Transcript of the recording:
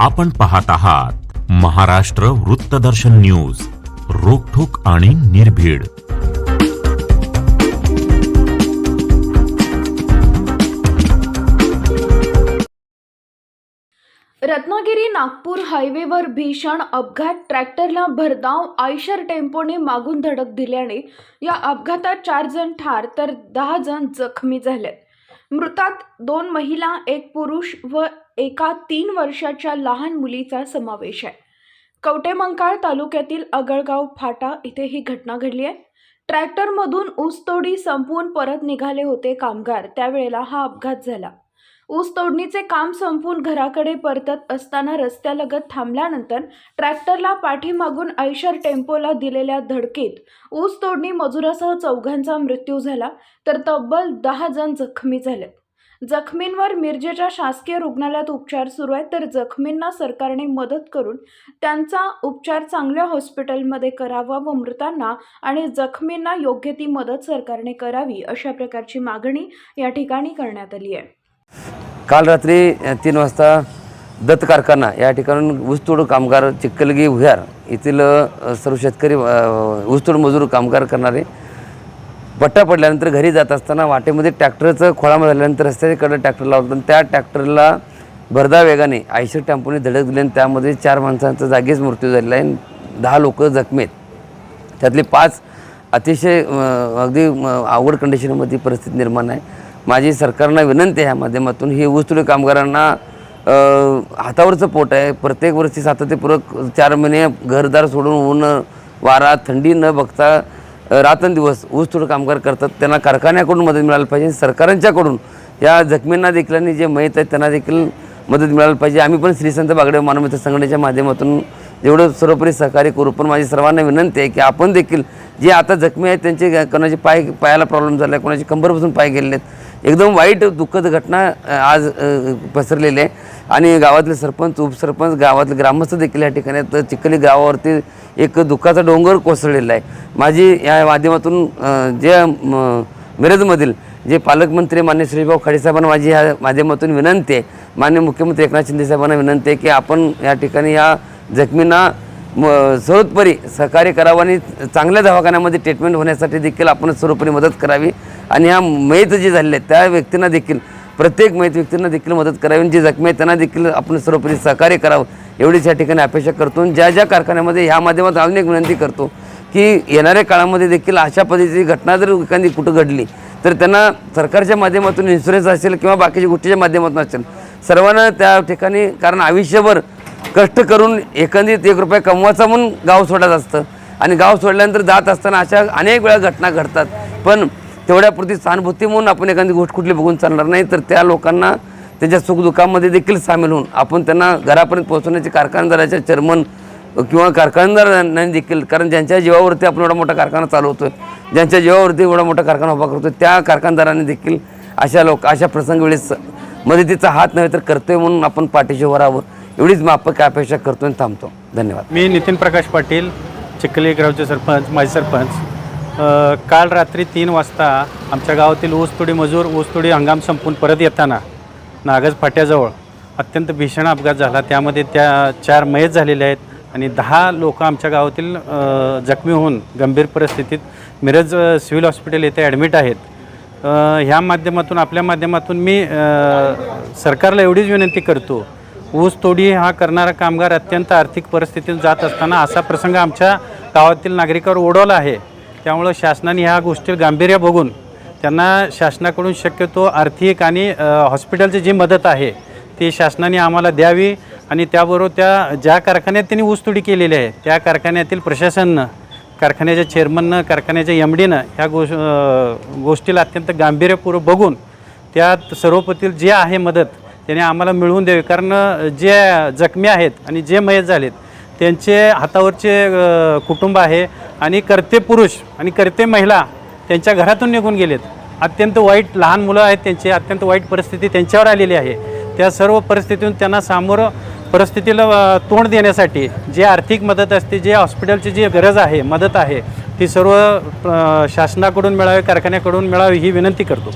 आपण पाहत आहात महाराष्ट्र वृत्तदर्शन न्यूज रोखोक आणि निर्भीड. रत्नागिरी नागपूर हायवेवर भीषण अपघात ट्रॅक्टरला भरधाव आयशर टेम्पोने मागून धडक दिल्याने या अपघातात चार जण ठार तर दहा जण जखमी झालेत. मृतात दोन महिला एक पुरुष व एका तीन वर्षाच्या लहान मुलीचा समावेश आहे. कवटेमंकाळ तालुक्यातील अगळगाव फाटा इथे ही घटना घडली आहे. ट्रॅक्टरमधून ऊसतोडी संपवून परत निघाले होते कामगार. त्यावेळेला हा अपघात झाला. ऊस तोडणीचे काम संपून घराकडे परतत असताना रस्त्यालगत थांबल्यानंतर ट्रॅक्टरला पाठीमागून ऐशर टेम्पोला दिलेल्या धडकेत ऊस तोडणी मजुरासह चौघांचा मृत्यू झाला तर तब्बल दहा जण जखमी झाले. जखमींवर मिरजेच्या शासकीय रुग्णालयात उपचार सुरू आहेत. तर जखमींना सरकारने मदत करून त्यांचा उपचार चांगल्या हॉस्पिटलमध्ये करावा व मृतांना आणि जखमींना योग्य ती मदत सरकारने करावी अशा प्रकारची मागणी या ठिकाणी करण्यात आली आहे. काल रात्री तीन वाजता दत्त कारखाना या ठिकाणून ऊसतोड कामगार चिक्कलगी भुयार येथील सर्व शेतकरी ऊसतोड मजूर कामगार करणारे पट्टा पडल्यानंतर घरी जात असताना वाटेमध्ये ट्रॅक्टरचं खोळामध्ये झाल्यानंतर रस्त्याकडं ट्रॅक्टर लावलं आणि त्या ट्रॅक्टरला भरधा वेगाने आयशर टेम्पोने धडक दिली आणि त्यामध्ये चार माणसांचा जागीच मृत्यू झालेला आहे. दहा लोक जखमी आहेत. त्यातले पाच अतिशय अगदी आवड अवघड कंडिशनमध्ये परिस्थिती निर्माण आहे. माझी सरकारला विनंती आहे या माध्यमातून हे ऊसतोड कामगारांना हातावरचं पोट आहे. प्रत्येक वर्षी सातत्यपूर्वक चार महिने घरदार सोडून ऊन वारा थंडी न बघता रात्रंदिवस ऊसतोड कामगार करतात. त्यांना कारखान्याकडून मदत मिळायला पाहिजे सरकारांच्याकडून या जखमींना देखील आणि जे मयत आहेत त्यांना देखील मदत मिळायला पाहिजे. आम्ही पण श्री संत बागडे मानवमित्र संघटनेच्या माध्यमातून जेवढं सर्वपरी सहकार्य करू पण माझी सर्वांना विनंती आहे की आपण देखील जे आता जखमी आहेत त्यांचे कोणाचे पाय पायाला प्रॉब्लेम झाला आहे कोणाचे कंबरपासून पाय गेलेले आहेत एकदम वाईट दुःखद घटना आज पसरलेली आहे. आणि गावातले सरपंच उपसरपंच गावातले ग्रामस्थ देखील या ठिकाणी तर चिखली गावावरती एक दुःखाचा डोंगर कोसळलेला आहे. माझी या माध्यमातून जे म, मिरजमधील जे पालकमंत्री मान्य श्रीभाऊ खाडेसाहेबांना माझी ह्या माध्यमातून विनंती आहे. मान्य मुख्यमंत्री एकनाथ शिंदे साहेबांना विनंती आहे की आपण या ठिकाणी या जखमींना म सर्वोत्परी सहकार्य करावं आणि चांगल्या दवाखान्यामध्ये ट्रीटमेंट होण्यासाठी देखील आपण सर्वोपरी मदत करावी. आणि ह्या मयत जे झालेले आहेत त्या व्यक्तींना देखील प्रत्येक मयत व्यक्तींना देखील मदत करावी आणि जे जखमी आहेत त्यांना देखील आपण सर्वोपरी सहकार्य करावं. एवढीच या ठिकाणी अपेक्षा करतो ज्या ज्या कारखान्यामध्ये ह्या माध्यमातून अजून एक विनंती करतो की येणाऱ्या काळामध्ये देखील अशा पद्धतीची घटना जर एखादी कुठं घडली तर त्यांना सरकारच्या माध्यमातून इन्शुरन्स असेल किंवा बाकीच्या गोष्टीच्या माध्यमातून असेल सर्वांना त्या ठिकाणी कारण आयुष्यभर कष्ट करून एकंदरीत एक रुपया कमवायचा म्हणून गाव सोडत असतं. आणि गाव सोडल्यानंतर जात असताना अशा अनेक वेळा घटना घडतात. पण तेवढ्यापुरती सहानुभूती म्हणून आपण एखादी गोष्ट कुठली बघून चालणार नाही तर त्या लोकांना त्यांच्या सुखदुःखामध्ये देखील सामील होऊन आपण त्यांना घरापर्यंत पोहोचवण्याचे कारखानदाराच्या चेअरमन किंवा कारखानदारांनी देखील कारण ज्यांच्या जीवावरती आपण एवढा मोठा कारखाना चालवतो ज्यांच्या जीवावरती एवढा मोठा कारखाना उभा करतो त्या कारखानदारांनी देखील अशा लोक अशा प्रसंगवेळेस मदतीचा हात नव्हे तर कर्तव्य म्हणून आपण पाठीशी वरावं एवढीच माफक अपेक्षा करतो आणि थांबतो. धन्यवाद. मी नितीन प्रकाश पाटील चिखली गावचे सरपंच माजी सरपंच. काल रात्री तीन वाजता आमच्या गावातील ऊसतोडी मजूर ऊसतोडी हंगाम संपून परत येताना नागज फाट्याजवळ अत्यंत भीषण अपघात झाला. त्यामध्ये त्या चार मयत झालेले आहेत आणि दहा लोक आमच्या गावातील जखमी होऊन गंभीर परिस्थितीत मिरज सिव्हिल हॉस्पिटल येथे ॲडमिट आहेत. ह्या माध्यमातून आपल्या माध्यमातून मी सरकारला एवढीच विनंती करतो ऊस तोडी हा करणारा कामगार अत्यंत आर्थिक परिस्थितीतून जात असताना असा प्रसंग आमच्या गावातील नागरिकावर ओढवला आहे. त्यामुळं शासनाने ह्या गोष्टी गांभीर्य बघून त्यांना शासनाकडून शक्यतो आर्थिक आणि हॉस्पिटलची जी मदत आहे ती शासनाने आम्हाला द्यावी आणि त्याबरोबर त्या ज्या कारखान्यात त्यांनी ऊसतोडी केलेली आहे त्या कारखान्यातील प्रशासनानं कारखान्याच्या चेअरमननं कारखान्याच्या एम डीनं ह्या गोष गोष्टीला अत्यंत गांभीर्यपूर्वक बघून त्यात सर्वपतील जे आहे मदत त्याने आम्हाला मिळवून द्यावे. कारण जे जखमी आहेत आणि जे मयत झालेत त्यांचे हातावरचे कुटुंब आहे आणि करते पुरुष आणि करते महिला त्यांच्या घरातून निघून गेलेत. अत्यंत वाईट लहान मुलं आहेत त्यांची अत्यंत वाईट परिस्थिती त्यांच्यावर आलेली आहे. त्या सर्व परिस्थितीतून त्यांना सामोरं परिस्थितीला तोंड देण्यासाठी जे आर्थिक मदत असते जे हॉस्पिटलची जी गरज आहे मदत आहे ती सर्व शासनाकडून मिळावी कारखान्याकडून मिळावी ही विनंती करतो.